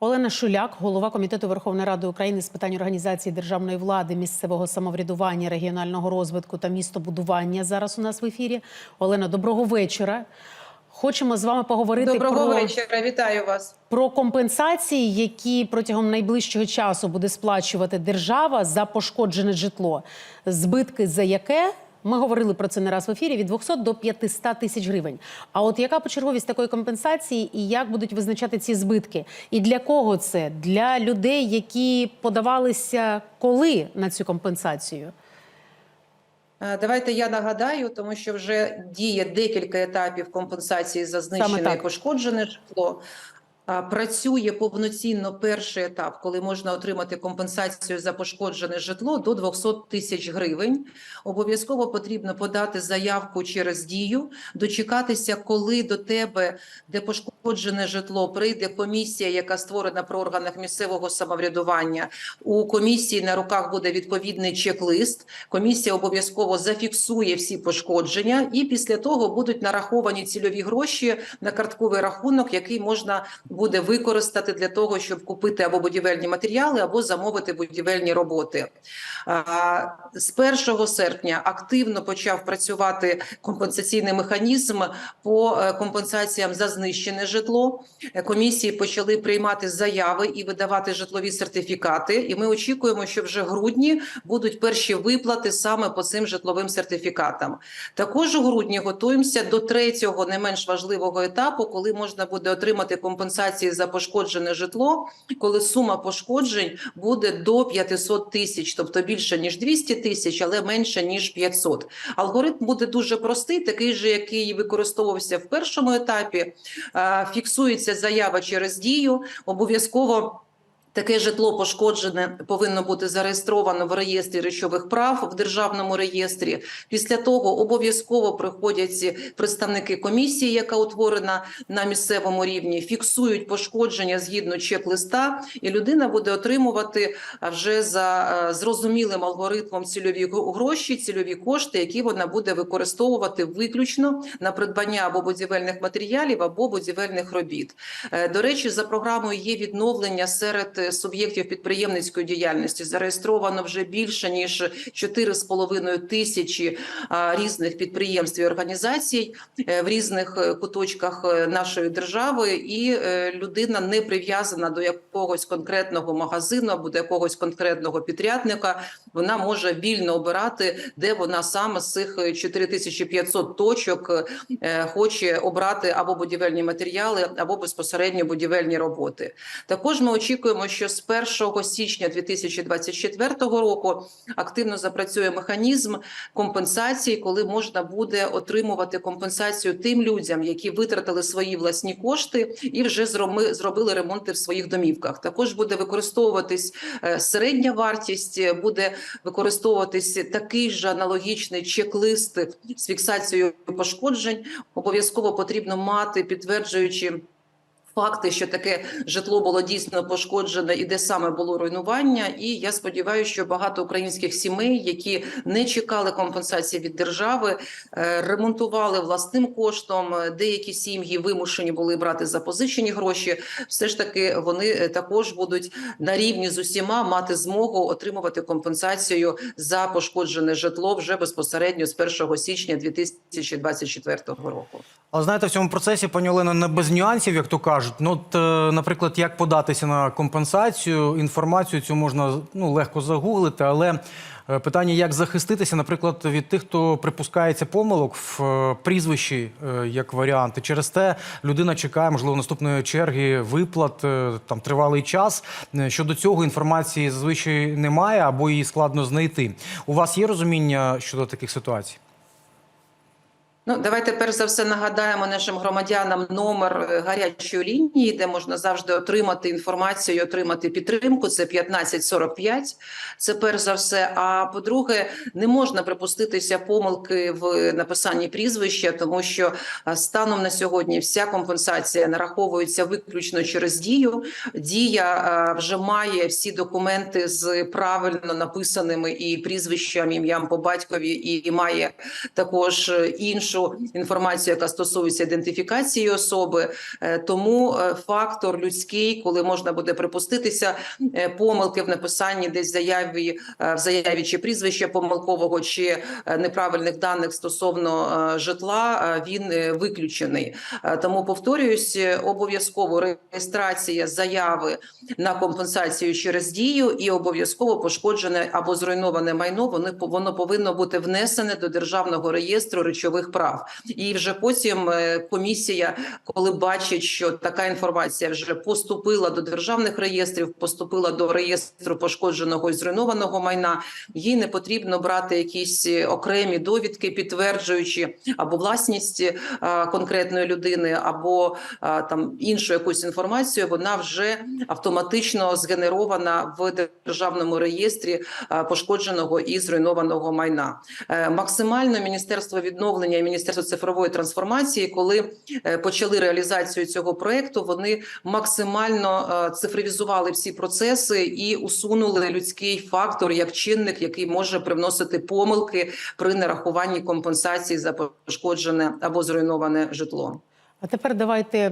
Олена Шуляк, голова комітету Верховної Ради України з питань організації державної влади, місцевого самоврядування, регіонального розвитку та містобудування. Зараз у нас в ефірі. Олена, доброго вечора. Хочемо з вами поговорити Доброго про, вечора, вітаю вас. про компенсації, які протягом найближчого часу буде сплачувати держава за пошкоджене житло, збитки за яке. Ми говорили про це не раз в ефірі від 200 до 500 тисяч гривень. А от яка почерговість такої компенсації і як будуть визначати ці збитки? І для кого це? Для людей, які подавалися коли на цю компенсацію? Е, Давайте я нагадаю, тому що вже діє декілька етапів компенсації за знищене і пошкоджене житло. Працює повноцінно перший етап, коли можна отримати компенсацію за пошкоджене житло до 200 тисяч гривень. Обов'язково потрібно подати заявку через дію, дочекатися, коли до тебе, де пошкоджене житло, прийде комісія, яка створена при органах місцевого самоврядування. У комісії на руках буде відповідний чек-лист. Комісія обов'язково зафіксує всі пошкодження, і після того будуть нараховані цільові гроші на картковий рахунок, який можна буде використати для того, щоб купити або будівельні матеріали, або замовити будівельні роботи. З 1 серпня активно почав працювати компенсаційний механізм по е, компенсаціям за знищене житло. Е, Комісії почали приймати заяви і видавати житлові сертифікати. І ми очікуємо, що вже в грудні будуть перші виплати саме по цим житловим сертифікатам. Також у грудні готуємося до третього, не менш важливого етапу, коли можна буде отримати компенсації за пошкоджене житло, коли сума пошкоджень буде до 500 тисяч, тобто більше ніж 200 тисяч, але менше ніж 500. Алгоритм буде дуже простий, такий же, який використовувався в першому етапі. Е, Фіксується заява через дію, обов'язково. Таке житло пошкоджене повинно бути зареєстровано в реєстрі речових прав в державному реєстрі. Після того обов'язково приходять представники комісії, яка утворена на місцевому рівні, фіксують пошкодження згідно чек-листа, і людина буде отримувати вже за е, зрозумілим алгоритмом цільові гроші, цільові кошти, які вона буде використовувати виключно на придбання або будівельних матеріалів, або будівельних робіт. Е, До речі, за програмою є відновлення серед е, суб'єктів підприємницької діяльності. Зареєстровано вже більше ніж 4,5 тисячі різних підприємств і організацій е, в різних е, куточках е, нашої держави, і людина не прив'язана до якогось конкретного магазину або до якогось конкретного підрядника. Вона може вільно обирати, де вона саме з цих е, 4500 точок хоче обрати або будівельні матеріали, або безпосередньо будівельні роботи. Також ми очікуємо, що з 1 січня 2024 року активно запрацює механізм компенсації, коли можна буде отримувати компенсацію тим людям, які витратили свої власні кошти і вже зробили ремонти в своїх домівках. Також буде використовуватись е, середня вартість, е, буде використовуватись такий же аналогічний чек-лист з фіксацією пошкоджень. Обов'язково потрібно мати підтверджуючи. Факти, що таке житло було дійсно пошкоджене, і де саме було руйнування. І я сподіваюся, що багато українських сімей, які не чекали компенсації від держави, е, ремонтували власним коштом. Деякі сім'ї вимушені були брати запозичені гроші. Все ж таки, вони е, також будуть на рівні з усіма мати змогу отримувати компенсацію за пошкоджене житло вже безпосередньо з 1 січня 2024 року. Але знаєте, в цьому процесі, пані Олено, не без нюансів, як то кажуть. Ну, от, е, наприклад, як податися на компенсацію, інформацію цю можна ну, легко загуглити, але е, питання, як захиститися, наприклад, від тих, хто припускається помилок в е, прізвищі, як варіант. І через те людина чекає, можливо, наступної черги виплат, там тривалий час. Щодо цього інформації зазвичай немає або її складно знайти. У вас є розуміння щодо таких ситуацій? Ну, давайте перш за все нагадаємо нашим громадянам номер е, гарячої лінії, де можна завжди отримати інформацію, і отримати підтримку. Це 1545. Це перш за все. А по-друге, не можна припуститися помилки в написанні прізвища, тому що станом на сьогодні вся компенсація нараховується виключно через дію. Дія вже має всі документи з правильно написаними і прізвищем, ім'ям по батькові, і має також іншу іншу інформацію, яка стосується ідентифікації особи. Е, Тому е, фактор людський, коли можна буде припуститися е, помилки в написанні десь заяві в заяві чи прізвища помилкового чи неправильних даних стосовно житла, він виключений. Тому повторююсь, обов'язково реєстрація заяви на компенсацію через дію і обов'язково пошкоджене або зруйноване майно. Вони воно повинно бути внесене до державного реєстру речових прав. І вже потім е, комісія, коли бачить, що така інформація вже поступила до державних реєстрів, поступила до реєстру пошкодженого і зруйнованого майна. Їй не потрібно брати якісь е, окремі довідки, підтверджуючи або власність е, конкретної людини, або там іншу якусь інформацію. Вона вже автоматично згенерована в державному реєстрі пошкодженого і зруйнованого майна. Максимально міністерство відновлення і міністерство цифрової трансформації, коли е, почали реалізацію цього проекту, вони максимально е, цифровізували всі процеси і усунули людський фактор як чинник, який може привносити помилки при нарахуванні компенсації за пошкоджене або зруйноване житло. А тепер давайте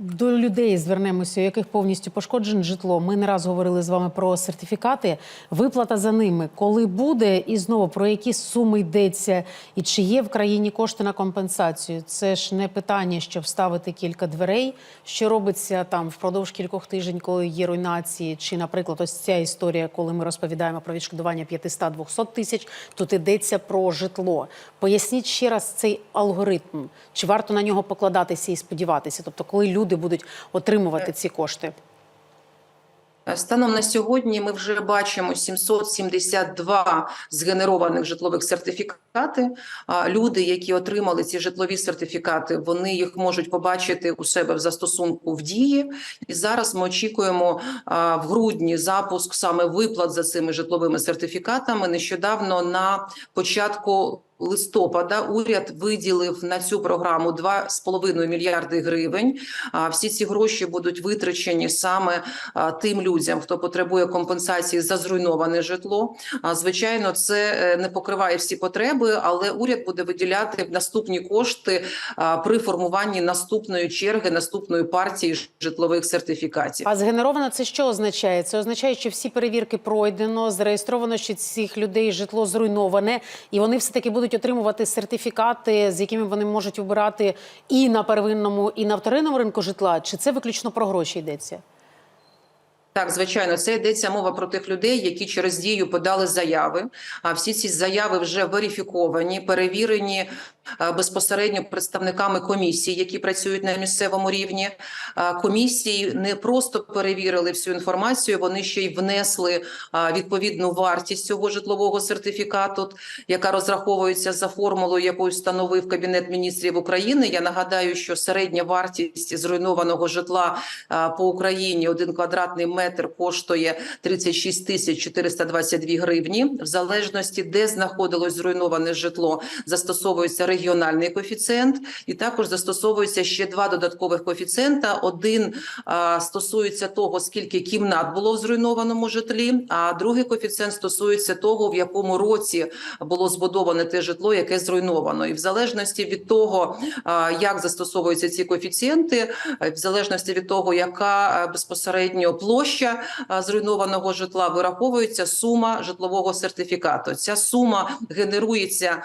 до людей звернемося, у яких повністю пошкоджене житло. Ми не раз говорили з вами про сертифікати. Виплата за ними, коли буде, і знову про які суми йдеться, і чи є в країні кошти на компенсацію. Це ж не питання, щоб вставити кілька дверей, що робиться там впродовж кількох тижнів, коли є руйнації, чи, наприклад, ось ця історія, коли ми розповідаємо про відшкодування 500-200 тисяч, тут йдеться про житло. Поясніть ще раз цей алгоритм. Чи варто на нього покладатися і сподіватися? Тобто, коли люди будуть отримувати ці кошти? Станом на сьогодні ми вже бачимо 772 згенерованих житлових сертифікати. Люди, які отримали ці житлові сертифікати, вони їх можуть побачити у себе в застосунку в дії. І зараз ми очікуємо в грудні запуск саме виплат за цими житловими сертифікатами. Нещодавно на початку. Листопада уряд виділив на цю програму 2,5 мільярди гривень. Всі ці гроші будуть витрачені саме тим людям, хто потребує компенсації за зруйноване житло. Звичайно, це е, не покриває всі потреби, але уряд буде виділяти наступні кошти при формуванні наступної черги, наступної партії житлових сертифікатів. А згенеровано це що означає? Це означає, що всі перевірки пройдено, зареєстровано, що цих людей житло зруйноване, і вони все таки будуть отримувати сертифікати, з якими вони можуть обирати і на первинному, і на вторинному ринку житла. Чи це виключно про гроші йдеться? Так, звичайно, це йдеться мова про тих людей, які через дію подали заяви. А всі ці заяви вже верифіковані, перевірені безпосередньо представниками комісії, які працюють на місцевому рівні. Комісії не просто перевірили всю інформацію, вони ще й внесли відповідну вартість цього житлового сертифікату, яка розраховується за формулою, яку встановив Кабінет міністрів України. Я нагадаю, що середня вартість зруйнованого житла по Україні один квадратний метр коштує 36 тисяч 422 гривні. В залежності, де знаходилось зруйноване житло, застосовується регіональний коефіцієнт, і також застосовується ще два додаткових коефіцієнта. Один а, стосується того, скільки кімнат було в зруйнованому житлі, а другий коефіцієнт стосується того, в якому році було збудоване те житло, яке зруйновано. І в залежності від того, а, як застосовуються ці коефіцієнти, в залежності від того, яка безпосередньо площа зруйнованого житла, вираховується сума житлового сертифікату. Ця сума генерується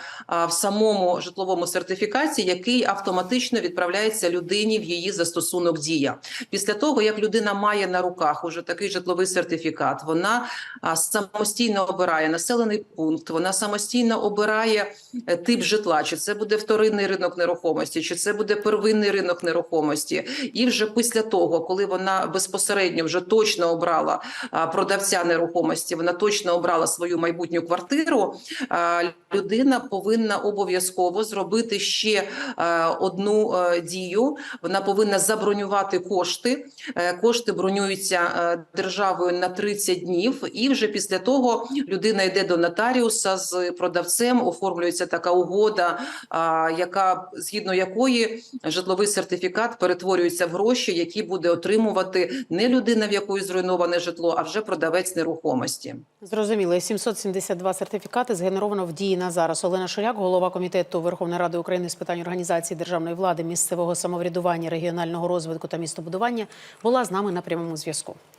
в самому житловому сертифікаті, який автоматично відправляється людині в її застосунок дія. Після того, як людина має на руках уже такий житловий сертифікат, вона самостійно обирає населений пункт, вона самостійно обирає е, тип житла, чи це буде вторинний ринок нерухомості, чи це буде первинний ринок нерухомості. І вже після того, коли вона безпосередньо вже точно обрала продавця нерухомості, вона точно обрала свою майбутню квартиру. Людина повинна обов'язково зробити ще е, одну е, дію. Вона повинна забронювати кошти. Е, Кошти бронюються державою на 30 днів, і вже після того людина йде до нотаріуса з продавцем. Оформлюється така угода, яка згідно якої житловий сертифікат перетворюється в гроші, які буде отримувати не людина, в якої зруйноване житло, а вже продавець нерухомості. Зрозуміло, 772 сертифікати згенеровано в дії на зараз. Олена Шуляк, голова комітету Верховної Верховної Ради України з питань організації державної влади, місцевого самоврядування, регіонального розвитку та містобудування, була з нами на прямому зв'язку.